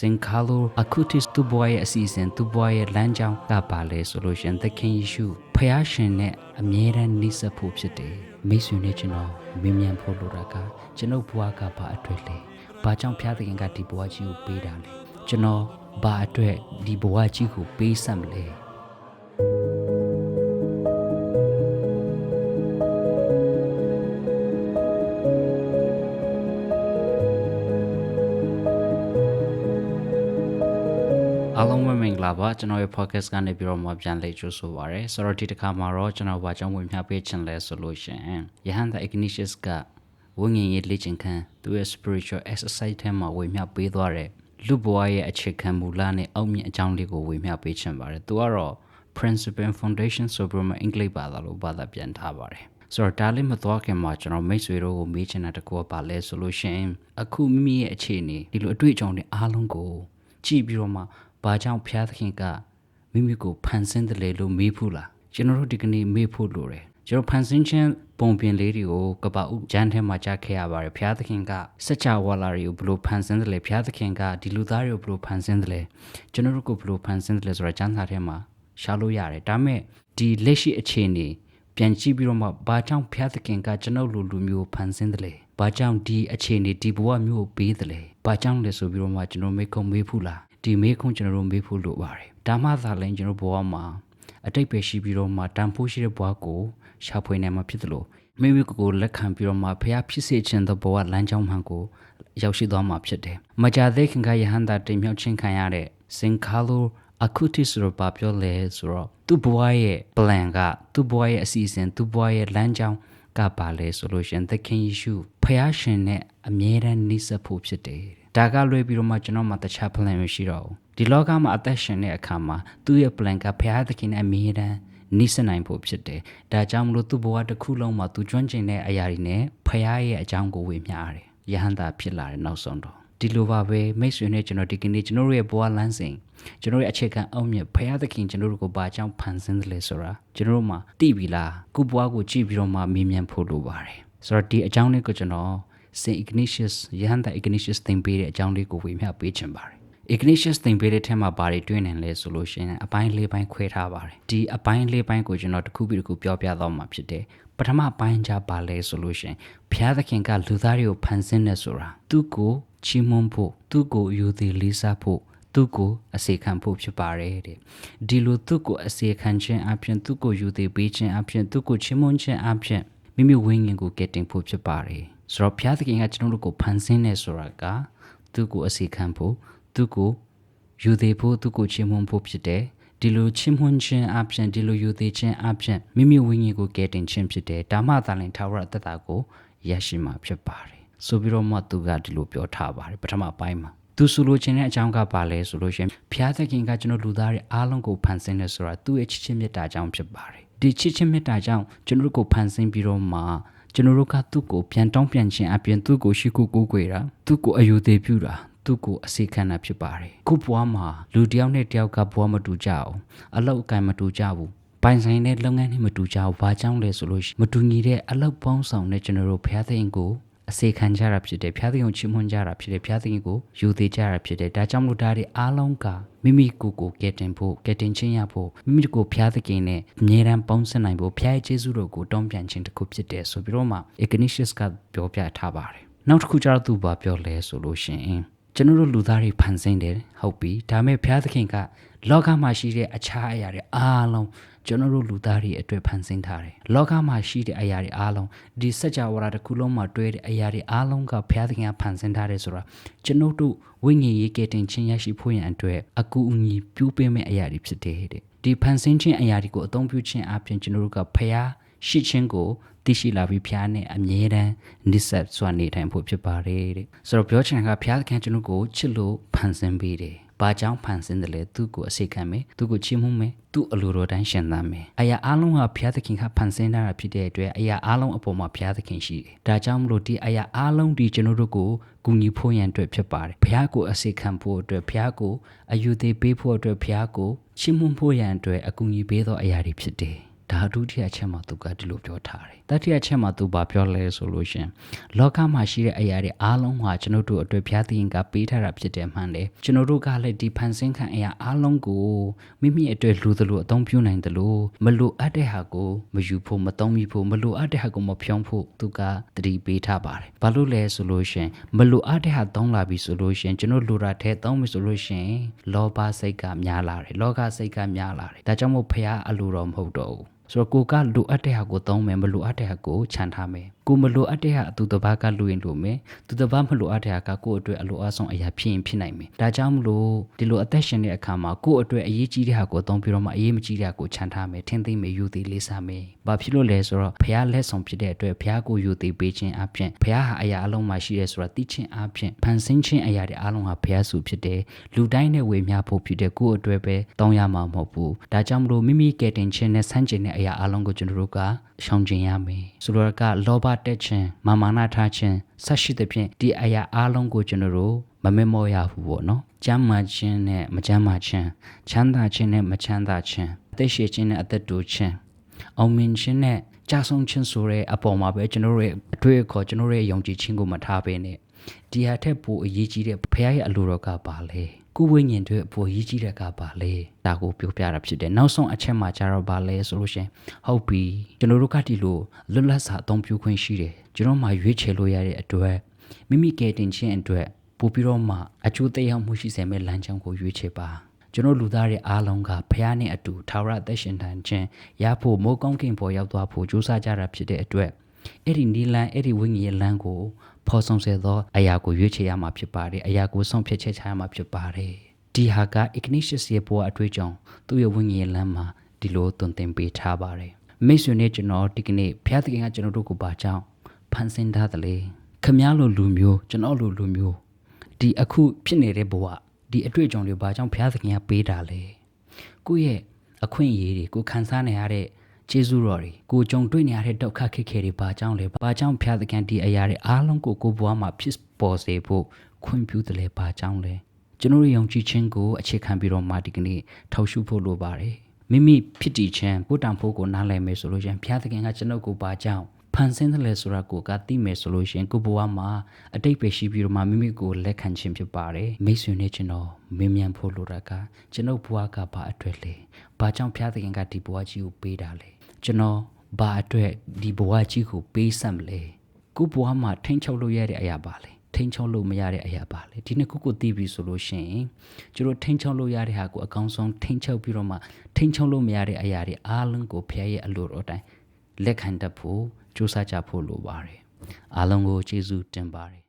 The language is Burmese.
စင်ကာလိုအခုတစ်သူဘွားရဲ့အစီအစဉ်သူဘွားရဲ့လမ်းကြောင်းကပါလဲဆိုလို့ရှရင်သခင်ယေရှုဖျားရှင်နဲ့အမြဲတမ်းနှိစက်ဖို့ဖြစ်တယ်မိတ်ဆွေနဲ့ကျွန်တော်မင်းမြန်ဖို့လိုတာကကျွန်ုပ်ဘွားကဘာအတွက်လဲဘာကြောင့်ဖျားသခင်ကဒီဘွားကြီးကိုပေးတာလဲကျွန်တော်ဘာအတွက်ဒီဘွားကြီးကိုပေးဆက်မလဲ အားလုံးပဲမင်္ဂလာပါကျွန်တော်ရဲ့ podcast ကနေပြီးတော့မှပြန်လည်ကြိုဆိုပါရစေဆိုတော့ဒီတစ်ခါမှာတော့ကျွန်တော်ဘာကြောင့်ဝင်မျှပေးချင်လဲဆိုလို့ရှိရင်ယဟန်သာ Ignatius ကဝိညာဉ်ရေးလေ့ကျင့်ခန်းသူရဲ့ spiritual exercise ထဲမှာဝင်မျှပေးသွားတဲ့လူဘဝရဲ့အခြေခံမူလနဲ့အောက်မြင့်အကြောင်းလေးကိုဝင်မျှပေးချင်ပါတယ်သူကတော့ principle and foundation ဆိုပြီးမှအင်္ဂလိပ်ဘာသာလို့ဘာသာပြန်ထားပါတယ်ဆိုတော့ဒါလေးမသွားခင်မှာကျွန်တော်မိတ်ဆွေတို့ကိုမေးချင်တာတကူကပါလဲဆိုလို့ရှိရင်အခုမိမိရဲ့အခြေအနေဒီလိုအတွေ့အကြုံတွေအားလုံးကိုကြည့်ပြီးတော့မှ ဘာကြောင့်ဖျားသခင်ကမိမိကိုဖန်ဆင်းတယ်လေလို့မေးဖို့လားကျွန်တော်တို့ဒီကနေ့မေးဖို့လိုတယ်ကျွန်တော်ဖန်ဆင်းခြင်းပုံပြင်လေးတွေကိုကပ္ပဥဂျန်ထဲမှာကြားခဲ့ရပါတယ်ဖျားသခင်ကစัจ java ဝါလာတွေကိုဘယ်လိုဖန်ဆင်းတယ်လဲဖျားသခင်ကဒီလူသားတွေကိုဘယ်လိုဖန်ဆင်းတယ်လဲကျွန်တော်တို့ကိုဘယ်လိုဖန်ဆင်းတယ်လဲဆိုတာကျမ်းစာထဲမှာရှားလို့ရတယ်ဒါပေမဲ့ဒီလက်ရှိအခြေအနေပြန်ကြည့်ပြီးတော့မှဘာကြောင့်ဖျားသခင်ကကျွန်ုပ်လူလူမျိုးကိုဖန်ဆင်းတယ်လဲဘာကြောင့်ဒီအခြေအနေဒီဘဝမျိုးကိုပေးတယ်လဲဘာကြောင့်လဲဆိုပြီးတော့မှကျွန်တော်မေးခုံမေးဖို့လား ဒီမေးခွန်းကျွန်တော်တို့မေးဖို့လိုပါတယ်ဒါမှသာလဲကျွန်တော်ဘဝမှာအတိတ်ပဲရှိပြီးတော့မှတန်ဖိုးရှိတဲ့ဘဝကိုရှာဖွေနိုင်မှာဖြစ်တယ်လို့မိမိကိုယ်ကိုလက်ခံပြီးတော့မှဖះဖြစ်စေခြင်းသောဘဝလမ်းကြောင်းမှန်ကိုရောက်ရှိသွားမှာဖြစ်တယ်မကြသေးခင်ကယဟန်တာတင်မြောက်ခြင်းခံရတဲ့စင်ကာလိုအခုတိဆိုတော့ဘာပြောလဲဆိုတော့သူ့ဘဝရဲ့ plan ကသူ့ဘဝရဲ့အစီအစဉ်သူ့ဘဝရဲ့လမ်းကြောင်းကပါလဲဆိုလို့ရှင်သခင်ယေရှုဖះရှင်နဲ့အမြဲတမ်းနှိစက်ဖို့ဖြစ်တယ် ဒါကလွဲပြီးတော့မှကျွန်တော်မှတခြား plan မရှိတော့ဘူးဒီလောကမှာအသက်ရှင်တဲ့အခါမှာသူ့ရဲ့ plan ကဖះသခင်နဲ့အမြဲတမ်းနှိစက်နိုင်ဖို့ဖြစ်တယ်ဒါကြောင့်မလို့သူ့ဘဝတစ်ခုလုံးမှာသူကျွမ်းကျင်တဲ့အရာတွေနဲ့ဖះရဲ့အကြောင်းကိုဝေမျှရတယ်ယဟန်တာဖြစ်လာတဲ့နောက်ဆုံးတော့ဒီလိုပါပဲမိတ်ဆွေနဲ့ကျွန်တော်ဒီကနေ့ကျွန်တော်တို့ရဲ့ဘဝလမ်းစဉ်ကျွန်တော်ရဲ့အခြေခံအောင်မြတ်ဖရာသခင်ကျွန်တော်တို့ကိုဘာကြောင့်ဖန်ဆင်းတယ်လဲဆိုတာကျွန်တော်တို့မှာသိပြီလားခုဘဝကိုကြည့်ပြီးတော့မှမေးမြန်းဖို့လိုပါတယ်ဆိုတော့ဒီအကြောင်းလေးကိုကျွန်တော် Saint Ignatius ယဟန်တာ Ignatius သင်ပေးတဲ့အကြောင်းလေးကိုဝေမျှပေးချင်ပါတယ် Ignatius သင်ပေးတဲ့ထဲမှာဘာတွေတွင်းနေလဲဆိုလို့ရှိရင်အပိုင်း၄ပိုင်းခွဲထားပါတယ်ဒီအပိုင်း၄ပိုင်းကိုကျွန်တော်တစ်ခုပြီးတစ်ခုပြောပြတော့မှာဖြစ်တယ်ပထမပိုင်းကြပါလဲဆိုလို့ရှိရင်ဘုရားသခင်ကလူသားတွေကိုဖန်ဆင်းနေဆိုတာသူ့ကိုချီးမွမ်းဖို့သူ့ကိုယူသည်လေးစားဖို့သူ့ကိုအစေခံဖို့ဖြစ်ပါတယ်တဲ့ဒီလိုသူ့ကိုအစေခံခြင်းအပြင်သူ့ကိုယူသည်ပေးခြင်းအပြင်သူ့ကိုချီးမွမ်းခြင်းအပြင်မိမိဝိညာဉ်ကိုကယ်တင်ဖို့ဖြစ်ပါတယ် ဆိုတော့ဘုရားသခင်ကကျွန်တော်တို့ကိုဖန်ဆင်းနေဆိုတာကသူ့ကိုအစေခံဖို့သူ့ကိုယူသည်ဖို့သူ့ကိုချီးမွမ်းဖို့ဖြစ်တယ်ဒီလိုချီးမွမ်းခြင်းအပြင်ဒီလိုယူသည်ခြင်းအပြင်မိမိဝိညာဉ်ကိုကယ်တင်ခြင်းဖြစ်တယ်ဒါမှသာလျှင်ထာဝရအသက်တာကိုရရှိမှာဖြစ်ပါတယ်ဆိုပြီးတော့မှသူကဒီလိုပြောထားပါတယ်ပထမပိုင်းမှာသူဆိုလိုချင်တဲ့အကြောင်းကပါလဲဆိုလို့ရှိရင်ဘုရားသခင်ကကျွန်တော်လူသားတွေအားလုံးကိုဖန်ဆင်းတယ်ဆိုတာသူ့ရဲ့ချစ်ချင်းမေတ္တာကြောင့်ဖြစ်ပါတယ်ဒီချစ်ချင်းမေတ္တာကြောင့်ကျွန်တော်တို့ကိုဖန်ဆင်းပြီးတော့မှ ကျွန်တော်တို့ကသူ့ကိုပြန်တောင်းပြန်ခြင်းအပြင်သူ့ကိုရှိခိုးကိုးကွယ်တာသူ့ကိုအယူသေးပြုတာသူ့ကိုအစေခံတာဖြစ်ပါတယ်ခုဘွားမှာလူတစ်ယောက်နဲ့တစ်ယောက်ကဘွားမတူကြအောင်အလောက်အကင်မတူကြဘူးပိုင်ဆိုင်တဲ့လုပ်ငန်းနဲ့မတူကြဘူးဘာကြောင့်လဲဆိုလို့ရှိရင်မတူညီတဲ့အလောက်ပေါင်းဆောင်တဲ့ကျွန်တော်တို့ဘုရားသခင်ကို အစေခံကြတာဖြစ်တယ်ဘုရားသခင်ကိုချီးမွမ်းကြတာဖြစ်တယ်ဘုရားသခင်ကိုယူသေးကြတာဖြစ်တယ်ဒါကြောင့်မလို့ဒါတွေအားလုံးကမိမိကိုယ်ကိုကယ်တင်ဖို့ကယ်တင်ခြင်းရဖို့မိမိကိုယ်ဘုရားသခင်နဲ့အမြဲတမ်းပေါင်းစပ်နိုင်ဖို့ဘုရားရဲ့ကျေးဇူးတော်ကိုတောင်းပြန်ခြင်းတစ်ခုဖြစ်တယ်ဆိုပြီးတော့မှ Ignatius ကပြောပြထားပါတယ်နောက်တစ်ခုကျတော့သူဘာပြောလဲဆိုလို့ရှိရင် ကျွန်တော်တို့လူသားတွေဖန်ဆင်းတယ်ဟုတ်ပြီဒါပေမဲ့ဘုရားသခင်က လောကမှာရှိတဲ့အခြားအရာတွေအားလုံးကျွန်တော်တို့လူသားတွေအတွက်ဖန်ဆင်းထားတယ်လောကမှာရှိတဲ့အရာတွေအားလုံးဒီစัจ java ဝါဒတစ်ခုလုံးမှာတွဲတဲ့အရာတွေအားလုံးကဘုရားသခင်ကဖန်ဆင်းထားတယ်ဆိုတာကျွန်တော်တို့ဝိညာဉ်ရေးကတင်ခြင်းရရှိဖို့ရန်အတွက်အကူအညီပြုပေးမဲ့အရာတွေဖြစ်တယ်တဲ့ဒီဖန်ဆင်းခြင်းအရာတွေကိုအသုံးပြုခြင်းအပြင်ကျွန်တော်တို့ကဘုရားရှိခြင်းကို သိရှိလာပြီးဖျားနဲ့အမြဲတမ်းနိစ္စစွာနေထိုင်ဖို့ဖြစ်ပါတယ်တဲ့ဆိုတော့ပြောချင်တာကဖျားသခင်ကျွန်တော်ကိုချစ်လို့ဖန်ဆင်းပေးတယ်ဘာကြောင့်ဖန်ဆင်းတယ်လဲသူ့ကိုအစိတ်ခံမယ်သူ့ကိုချီးမွမ်းမယ်သူ့အလိုတော်တိုင်းရှင်သန်မယ်အရာအလုံးဟာဘုရားသခင်ကဖန်ဆင်းထားတာဖြစ်တဲ့အတွက်အရာအလုံးအပေါ်မှာဘုရားသခင်ရှိတယ်ဒါကြောင့်မလို့ဒီအရာအလုံးဒီကျွန်တော်တို့ကိုကူညီဖို့ရန်အတွက်ဖြစ်ပါတယ်ဘုရားကိုအစိတ်ခံဖို့အတွက်ဘုရားကိုအယူသေးပေးဖို့အတွက်ဘုရားကိုချီးမွမ်းဖို့ရန်အတွက်အကူအညီပေးသောအရာတွေဖြစ်တယ် ဒါဒုတိယအချက်မှာသူကဒီလိုပြောထားတယ်တတိယအချက်မှာသူဘာပြောလဲဆိုလို့ရှင်လောကမှာရှိတဲ့အရာတွေအားလုံးဟာကျွန်တော်တို့အတွက်ဘုရားသခင်ကပေးထားတာဖြစ်တယ်မှန်တယ်ကျွန်တော်တို့ကလည်းဒီဖန်ဆင်းခံအရာအားလုံးကိုမိမိအတွက်လူသလိုအသုံးပြုနိုင်တယ်လို့မလိုအပ်တဲ့ဟာကိုမယူဖို့မသုံးမိဖို့မလိုအပ်တဲ့ဟာကိုမဖြောင်းဖို့သူကတတိပေးထားပါတယ်ဘာလို့လဲဆိုလို့ရှင်မလိုအပ်တဲ့ဟာသုံးလာပြီဆိုလို့ရှင်ကျွန်တော်လိုတာထဲသုံးပြီဆိုလို့ရှင်လောဘစိတ်ကများလာတယ်လောကစိတ်ကများလာတယ်ဒါကြောင့်မို့ဖះအလိုတော်မဟုတ်တော့ဘူး ဆိုတော့ကိုကလိုအပ်တဲ့ဟာကိုသုံးမယ်မလိုအပ်တဲ့ဟာကိုခြံထားမယ်ကိုမလိုအပ်တဲ့ဟာသူတစ်ပါးကလူရင်လို့မယ်သူတစ်ပါးမလိုအပ်တဲ့ဟာကကိုယ့်အတွက်အလိုအဆုံးအရာဖြစ်ရင်ဖြစ်နိုင်မယ်ဒါကြောင့်မလို့ဒီလိုအသက်ရှင်တဲ့အခါမှာကိုယ့်အတွက်အရေးကြီးတဲ့ဟာကိုသုံးပြီးတော့မှအရေးမကြီးတဲ့ဟာကိုခြံထားမယ်ထင်းသိမ့်မယ်ယူသည်လေးစားမယ်ဘာဖြစ်လို့လဲဆိုတော့ဖះလက်ဆောင်ဖြစ်တဲ့အတွက်ဖះကိုယူသည်ပေးခြင်းအပြင်ဖះဟာအရာအလုံးမှာရှိရဲဆိုတာသိခြင်းအပြင်ဖန်ဆင်းခြင်းအရာတွေအလုံးဟာဖះစုဖြစ်တယ်လူတိုင်းနဲ့ဝေမျှဖို့ဖြစ်တဲ့ကိုယ့်အတွက်ပဲတောင်းရမှာမဟုတ်ဘူးဒါကြောင့်မလို့မိမိကယ်တင်ခြင်းနဲ့ဆန့်ကျင်တဲ့အရာအလုံးကိုကျွန်တော်တို့က ရှောင်ကျင်ရမယ်ဆိုတော့ကလောဘတက်ခြင်းမာမာနထားခြင်းဆက်ရှိတဲ့ဖြင့်ဒီအရာအလုံးကိုကျွန်တော်တို့မမေ့မောရဘူးပေါ့နော်ကျမ်းမာခြင်းနဲ့မကျမ်းမာခြင်းချမ်းသာခြင်းနဲ့မချမ်းသာခြင်းအသက်ရှည်ခြင်းနဲ့အသက်တူခြင်းအောင်မြင်ခြင်းနဲ့ကြာဆုံးခြင်းဆိုတဲ့အပေါ်မှာပဲကျွန်တော်တို့ရဲ့အတွေ့အခေါ်ကျွန်တော်တို့ရဲ့ယုံကြည်ခြင်းကိုမထားဘဲနဲ့ဒီဟာထက်ပိုအရေးကြီးတဲ့ဖခင်ရဲ့အလိုတော်ကပါလေ ကိုယ်ဝိညာဉ်တွေပိုရေးကြီးတဲ့ကပါလေဒါကိုပြောပြတာဖြစ်တယ်နောက်ဆုံးအချက်မှာကျတော့ပါလေဆိုလို့ရှင်ဟုတ်ပြီကျွန်တော်တို့ကဒီလိုလွတ်လပ်စွာအသုံးပြုခွင့်ရှိတယ်ကျွန်တော်မှရွေးချယ်လို့ရတဲ့အတွက်မိမိကယ်တင်ခြင်းအတွက်ပို့ပြီးတော့မှအကျိုးသက်ရောက်မှုရှိစေမဲ့လမ်းကြောင်းကိုရွေးချယ်ပါကျွန်တော်လူသားတွေအားလုံးကဖះနဲ့အတူထာဝရအသက်ရှင်တန်ခြင်းရဖို့မိုးကောင်းကင်ပေါ်ရောက်သွားဖို့ကြိုးစားကြတာဖြစ်တဲ့အတွက်အဲ့ဒီနီလန်အဲ့ဒီဝိညာဉ်ရဲ့လမ်းကို ဖော်ဆောင်စေသောအရာကိုရွေးချယ်ရမှာဖြစ်ပါတယ်အရာကိုဆုံးဖြတ်ချက်ချရမှာဖြစ်ပါတယ်ဒီဟာက Ignatius ရဲ့ဘဝအတွေ့အကြုံသူ့ရဲ့ဝိညာဉ်ရဲ့လမ်းမှာဒီလိုသွန်သင်ပေးထားပါတယ်မိတ်ဆွေနဲ့ကျွန်တော်ဒီကနေ့ဘုရားသခင်ကကျွန်တော်တို့ကိုပါကြောင်းဖန်ဆင်းထားတယ်လေခမည်းလိုလူမျိုးကျွန်တော်လိုလူမျိုးဒီအခုဖြစ်နေတဲ့ဘဝဒီအတွေ့အကြုံတွေဘာကြောင့်ဘုရားသခင်ကပေးတာလဲကိုယ့်ရဲ့အခွင့်အရေးတွေကိုခံစားနေရတဲ့ ကျေးဇူးတော်တွေကိုကြုံတွေ့နေရတဲ့ဒုက္ခခက်ခဲတွေဘာကြောင့်လဲဘာကြောင့်ဘုရားသခင်ဒီအရာတွေအားလုံးကိုကိုယ်ဘဝမှာဖြစ်ပေါ်စေဖို့ခွင့်ပြုတယ်လဲဘာကြောင့်လဲကျွန်တော်တို့ယုံကြည်ခြင်းကိုအခြေခံပြီးတော့မှဒီကနေ့ထောက်ရှုဖို့လိုပါတယ်မိမိဖြစ်တည်ခြင်းကိုတံဖို့ကိုနားလည်မယ်ဆိုလို့ရှင်ဘုရားသခင်ကကျွန်ုပ်ကိုဘာကြောင့်ဖန်ဆင်းတယ်လဲဆိုတာကိုကသိမယ်ဆိုလို့ရှင်ကိုဘဝမှာအတိတ်ပဲရှိပြီးတော့မှမိမိကိုလက်ခံခြင်းဖြစ်ပါတယ်မိတ်ဆွေနဲ့ကျွန်တော်မင်းမြန်ဖို့လိုတာကကျွန်ုပ်ဘဝကဘာအတွက်လဲဘာကြောင့်ဘုရားသခင်ကဒီဘဝကြီးကိုပေးတာလဲ ကျွန်တော်ဘာအတွက်ဒီဘဝကြီးကိုပေးဆက်မလဲကိုဘဝမှာထိန်းချုပ်လို့ရတဲ့အရာပါလဲထိန်းချုပ်လို့မရတဲ့အရာပါလေဒီနှစ်ခုကိုသိပြီဆိုလို့ရှိရင်ကျတို့ထိန်းချုပ်လို့ရတဲ့ဟာကိုအကောင်းဆုံးထိန်းချုပ်ပြီးတော့မှထိန်းချုပ်လို့မရတဲ့အရာတွေအားလုံးကိုဖျက်ရဲ့အလိုတော်တိုင်းလက်ခံတတ်ဖို့စူးစမ်းကြဖို့လိုပါတယ်အားလုံးကိုကျေးဇူးတင်ပါတယ်